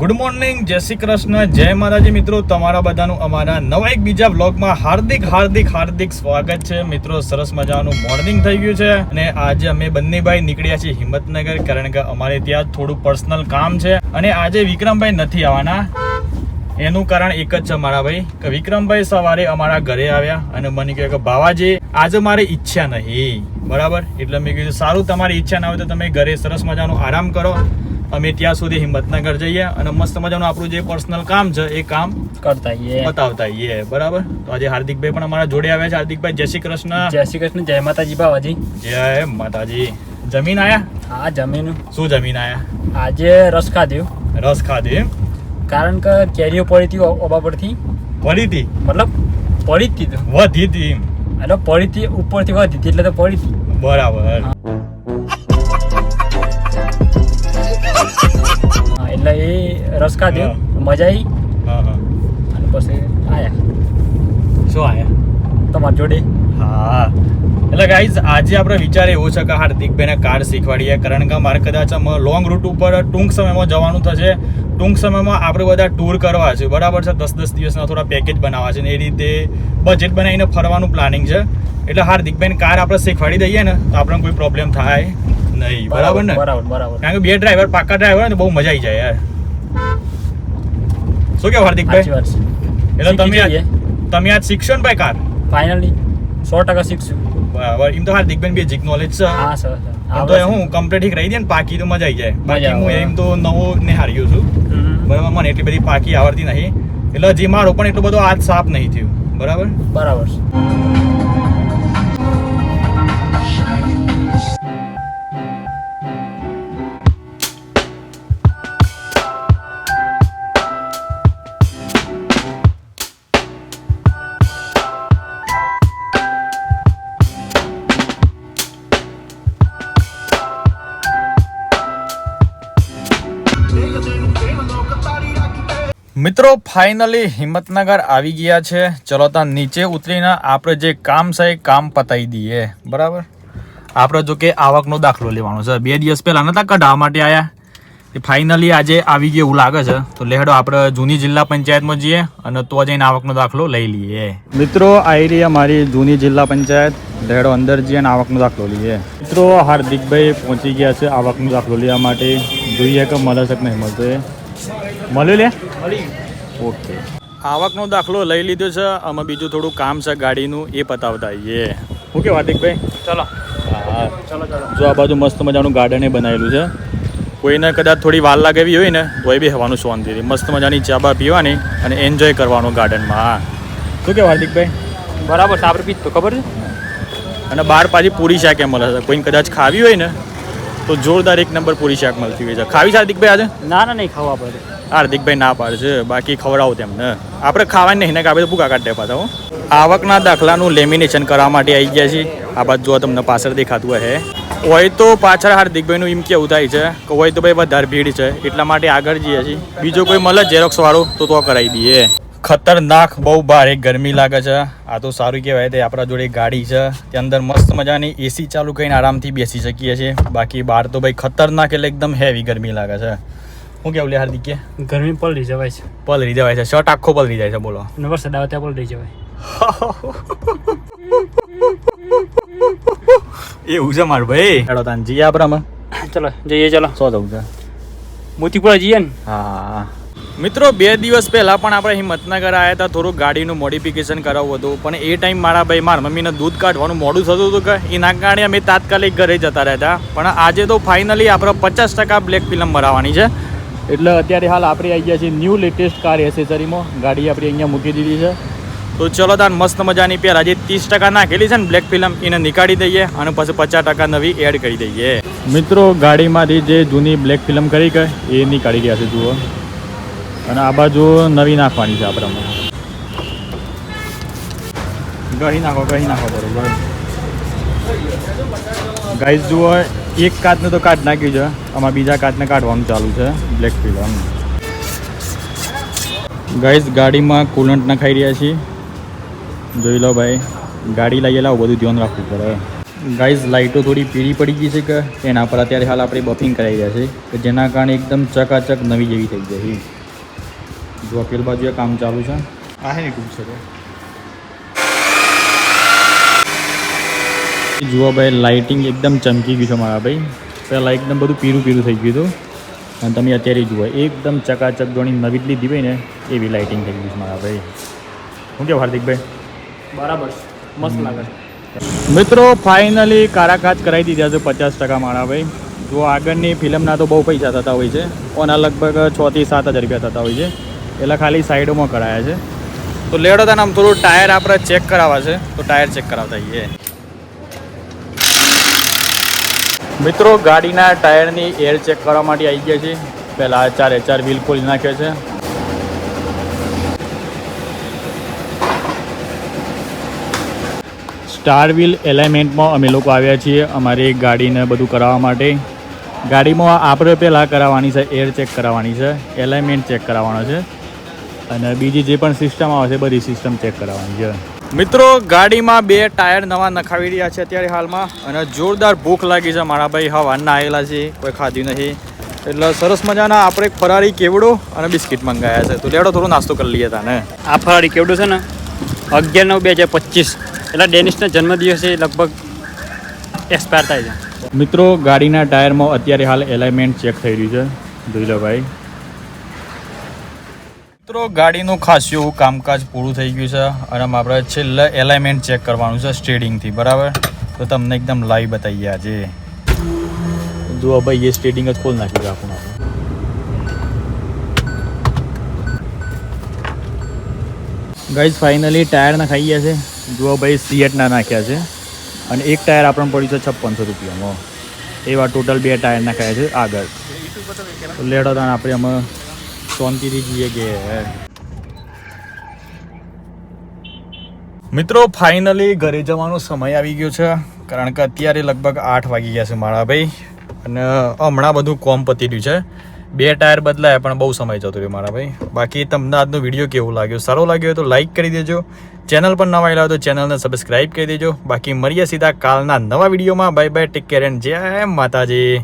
Good morning જય શ્રી કૃષ્ણ, જય માતાજી મિત્રો, તમારા બધાનું અમારા નવા એક બીજા બ્લોગમાં હાર્દિક હાર્દિક હાર્દિક સ્વાગત છે. મિત્રો, સરસ મજાનું મોર્નિંગ થઈ ગયું છે અને આજે અમે બંને ભાઈ નીકળ્યા છીએ હિંમતનગર, કારણ કે અમારે ત્યાં થોડું પર્સનલ કામ છે અને આજે વિક્રમભાઈ નથી આવવાના. એનું કારણ એક જ છે મારા ભાઈ, કે વિક્રમભાઈ સવારે અમારા ઘરે આવ્યા અને મને કહ્યું કે, બાવાજી, આજે મારે ઈચ્છા નહીં. બરાબર? એટલે મેં કીધું, સારું, તમારી ઈચ્છા ના હોય તો તમે ઘરે સરસ મજાનું આરામ કરો. અમે ત્યાં સુધી હિંમતનગર જઈએ અને મસ્ત મજાનું આપણું જે પર્સનલ કામ છે એ કામ કરતા બતાવતા આવીએ બરાબર? તો આજે હાર્દિકભાઈ પણ અમારા જોડે આવ્યા છે. હાર્દિકભાઈ જય શ્રી કૃષ્ણ. જય શ્રી કૃષ્ણ જય માતાજી બાવાજી. જય માતાજી. જમીન આયા? હા જમીન. શું જમીન આયા? આજે રસ ખાધ્યું રસ ખાધ્યું કારણ કે કેરીઓ પડી હતી ઓબા પરથી. પડી હતી? મતલબ પડી જ હતી વધી હતી એમ. એટલે પડી હતી ઉપરથી વધી હતી એટલે તો પડી હતી. બરાબર. રસ ખાધ્યો મજા આવી અને પછી આયા. શું આયા? તમારી જોડે? હા. એટલે ગાઈઝ આજે આપણે વિચાર એવો છે કે હાર્દિકભાઈને કાર શીખવાડીએ. કારણ કે મારે કદાચ લોંગ રૂટ ઉપર ટૂંક સમયમાં જવાનું થશે. ટૂંક સમયમાં આપણે બધા ટૂર કરવા છે. બરાબર છે? દસ દસ દિવસના થોડા પેકેજ બનાવવા છે ને એ રીતે બજેટ બનાવીને ફરવાનું પ્લાનિંગ છે. એટલે હાર્દિકભાઈને કાર આપણે શીખવાડી દઈએ ને તો આપણને કોઈ પ્રોબ્લેમ થાય નહીં. બરાબર ને? બરાબર બરાબર કારણ કે બે ડ્રાઈવર પાકા ડ્રાઈવર હોય ને બહુ મજા આવી જાય યાર. શું કેવું હાર્દિકભાઈ? એ તો એટલે તમે તમે આજ શીખશો ને ભાઈ કાર? ફાઇનલી સો ટકા શીખશું. બરાબર એમ તો હાર્દિકભાઈ બેઝિક નોલેજ છે. હા સર તો હું કમ્પ્લીટ ઠીક રહી દે ને પાકી તો મજા આવી જાય. બાકી હું એમ તો નવો ને હાર્યો છું. બરાબર મને એટલી બધી પાકી આવડતી નહીં. એટલે જે મારો પણ એટલો બધો આજ સાફ નહીં થયું. બરાબર? બરાબર મિત્રો ફાઇનલી હિંમતનગર આવી ગયા છે. ચલો ત્યાં નીચે ઉતરીને આપણે જે કામ છે એ કામ પતાવી દઈએ. બરાબર? આપણે જો કે આવકનો દાખલો લેવાનો છે. બે દિવસ પહેલા નતા કઢાવવા માટે આવ્યા એ ફાઇનલી આજે આવી ગયું એવું લાગે છે. તો લેહડો આપણે જૂની જિલ્લા પંચાયતમાં જઈએ અને તો જઈને આવકનો દાખલો લઈ લઈએ. મિત્રો આવી રહી અમારી જૂની જિલ્લા પંચાયત. લેહડો અંદર જઈએ અને આવકનો દાખલો લઈએ. મિત્રો, હાર્દિકભાઈ પહોંચી ગયા છે આવકનો દાખલો લેવા માટે. જોઈએ કે મળે છે કે નહીં મળશે મળ્યું લે? ઓકે. આવકનો દાખલો લઈ લીધો છે. અમે બીજું થોડું કામ છે ગાડીનું એ પતાવતા આવીએ ઓકે કે હાર્દિકભાઈ? ચલો. હા. ચલો ચલો. જો આ બાજુ મસ્ત મજાનું ગાર્ડન એ બનાવેલું છે. કોઈને કદાચ થોડી વાર લાગે એવી હોય ને તોય બી હવાનું શાંતિથી. મસ્ત મજાની ચા બા પીવાની અને એન્જોય કરવાનું ગાર્ડનમાં શું કે હાર્દિકભાઈ? બરાબર સાબર પીજ તો ખબર છે? અને બાર પાછી પૂરી શાક મળે છે. કોઈને કદાચ ખાવી હોય ને તો જોરદાર એક નંબર પૂરી શાક મળતી હોય છે. ખાવી છે હાર્દિકભાઈ આજે? ના ના નહીં ખાવા પડે. હાર્દિકભાઈ ના પાડે છે. બાકી ખવડાવો તેમને આપણે ખાવાની નહીં ને કાપે તો ભૂકા કાઢે પાછા હો. આવકના દાખલાનું લેમિનેશન કરવા માટે આવી ગયા છીએ. આ બાજુ જો તમને પાછળ દેખાતું હે હોય તો પાછળ હાર્દિકભાઈનું એમ કેવું થાય છે કે હોય તો ભાઈ વધારે ભીડ છે એટલા માટે આગળ જઈએ છીએ. બીજો કોઈ મળે ઝેરોક્સ વાળો તો તો કરાવી દઈએ. ખતરનાક બહુ ભારે ગરમી લાગે છે. આ તો સારું કહેવાય તે આપણા જોડે ગાડી છે. તે અંદર મસ્ત મજાની એસી ચાલુ કરીને આરામથી બેસી શકીએ છીએ. બાકી બહાર તો ભાઈ ખતરનાક એટલે એકદમ હેવી ગરમી લાગે છે. હું કેવું લે હાર્દિક કે ગરમી પલરી જવાય છે. પલરી જવાય છે. શર્ટ આખો પલરી જાય છે બોલો. વરસાદ આવે ત્યાં પલરી જવાય. એવું છે મારું ભાઈ? હેડો તાન જઈએ આપણામાં. ચલો જઈએ ચલો. સો જવું છે? મોતીપુરા જઈએ ને? હા. મિત્રો, બે દિવસ પહેલાં પણ આપણે હિંમતનગર આવ્યા હતા થોડું ગાડીનું મોડિફિકેશન કરાવવું હતું, પણ એ ટાઈમ મારા ભાઈ, મારા મમ્મીને દૂધ કાઢવાનું મોડું થતું હતું કે એના કારણે અમે તાત્કાલિક ઘરે જતા રહેતા. પણ આજે તો ફાઇનલી આપણે પચાસ ટકા બ્લેક ફિલ્મ ભરાવાની છે. એટલે અત્યારે હાલ આપણે આવી ગયા છીએ ન્યૂ લેટેસ્ટ કાર એસેસરીમાં ગાડી આપણી અહીંયા મૂકી દીધી છે. તો ચલો તાર મસ્ત મજાની પહેલા જે ત્રીસ ટકા નાખેલી છે ને બ્લેક ફિલ્મ એને નીકાળી દઈએ અને પછી પચાસ ટકા નવી એડ કરી દઈએ. મિત્રો, ગાડીમાંથી જે જૂની બ્લેક ફિલ્મ કરી કે એ નીકાળી ગયા છે, જુઓ. અને આ બાજુ નવી નાખવાની છે આપણે ગહી નાખો ગહી નાખો બરોબર. ગાઈસ જુઓ, એક કાચને તો કાઢ નાખ્યું છે. આમાં બીજા કાચને કાઢવાનું ચાલુ છે બ્લેક ફિલ્મ ગાઈસ ગાડીમાં કુલન્ટ નખાઈ રહ્યા છીએ જોઈ લો ભાઈ, ગાડી લઈએ લાવો બધું ધ્યાન રાખવું પડે. ગાઈઝ લાઇટો થોડી પીળી પડી ગઈ છે કે એના પર અત્યારે હાલ આપણે બફિંગ કરાવી રહ્યા છે, કે જેના કારણે એકદમ ચકાચક નવી જેવી થઈ જશે જો પેલ બાજુ કામ ચાલુ છે. આ હે ને ખૂબ છે જુઓ ભાઈ લાઇટિંગ એકદમ ચમકી ગયું છે મારા ભાઈ. પહેલાં એકદમ બધું પીરું પીરું થઈ ગયું હતું. અને તમે અત્યારે જુઓ એકદમ ચકાચક જોણી નવી જ લીધી ભાઈ ને એવી લાઇટિંગ થઈ ગઈ છે મારા ભાઈ. શું કેવું હાર્દિકભાઈ બરાબર મસ્ત લાગે મિત્રો ફાઇનલી કારાકાચ કરાવી દીધા છે પચાસ ટકા મારા ભાઈ. જો આગળની ફિલ્મના તો બહુ પૈસા થતા હોય છે. ઓના લગભગ છ થી સાત હજાર રૂપિયા થતા હોય છે. એટલે ખાલી સાઈડોમાં કરાયા છે. તો લેડો તને આમ થોડું ટાયર આપણે ચેક કરાવવા છે. તો ટાયર ચેક કરાવતા જઈએ મિત્રો, ગાડીના ટાયરની એર ચેક કરવા માટે આવી ગયા છે. પહેલાં ચાર ચાર વ્હીલ ખોલી નાખ્યો છે. સ્ટાર વ્હીલ એલાઇમેન્ટમાં અમે લોકો આવ્યા છીએ અમારી ગાડીને બધું કરાવવા માટે. ગાડીમાં આપણે પહેલાં કરાવવાની છે એર ચેક કરાવવાની છે એલાઇમેન્ટ ચેક કરાવવાનો છે. અને બીજી જે પણ સિસ્ટમ આવે છે બધી સિસ્ટમ ચેક કરાવવાની છે. મિત્રો ગાડીમાં બે ટાયર નવા નખાવી રહ્યા છે અત્યારે હાલમાં અને જોરદાર ભૂખ લાગી છે મારા ભાઈ. હવાના આવેલા છે કોઈ ખાધ્યું નથી એટલે સરસ મજાના આપણે ફરારી કેવડો અને બિસ્કિટ મંગાવ્યા છે. તો લેડો થોડો નાસ્તો કરી લઈએ તાને. આ ફરારી કેવડું છે ને? અગિયાર નવ બે હજાર પચીસ. એટલે ડેનિસના જન્મદિવસે લગભગ એક્સપાયર થાય છે. મિત્રો ગાડીના ટાયરમાં અત્યારે હાલ એલાઇમેન્ટ ચેક થઈ રહ્યું છે. જોઈ લો ભાઈ. મિત્રો, ગાડીનું ખાસ એવું કામકાજ પૂરું થઈ ગયું છે અને આપણે છેલ્લે એલાઇમેન્ટ ચેક કરવાનું છે સ્ટેડિંગથી, બરાબર? તો તમને એકદમ લાઈવ બતાવીએ આજે. જો ભાઈ, એ સ્ટેડિંગ જ ખોલ નાખ્યું આપણે. ગાઈઝ ફાઇનલી ટાયર નાખાઈ ગયા છે. જુઓ ભાઈ સીએટના નાખ્યા છે. અને એક ટાયર આપણને પડ્યું છે છપ્પનસો રૂપિયામાં. એવા ટોટલ બે ટાયર નાખાયા છે આગળ. લેડો તાણ આપણે અમે શાંતિથી જઈએ કે મિત્રો ફાઇનલી ઘરે જવાનો સમય આવી ગયો છે, કારણ કે અત્યારે લગભગ આઠ વાગી ગયા છે મારા ભાઈ, અને હમણાં બધું કોમ પતી રહ્યું છે. બે ટાયર બદલાયા, પણ બહુ સમય જતો રહ્યો મારા ભાઈ. બાકી તમને આજનો વીડિયો કેવો લાગ્યો? સારો લાગ્યો તો લાઇક કરી દેજો. ચેનલ પર નવા આવ્યા તો ચેનલને સબસ્ક્રાઇબ કરી દેજો. બાકી મળીએ સીધા કાલના નવા વિડીયોમાં. Bye bye take care and જય માતાજી.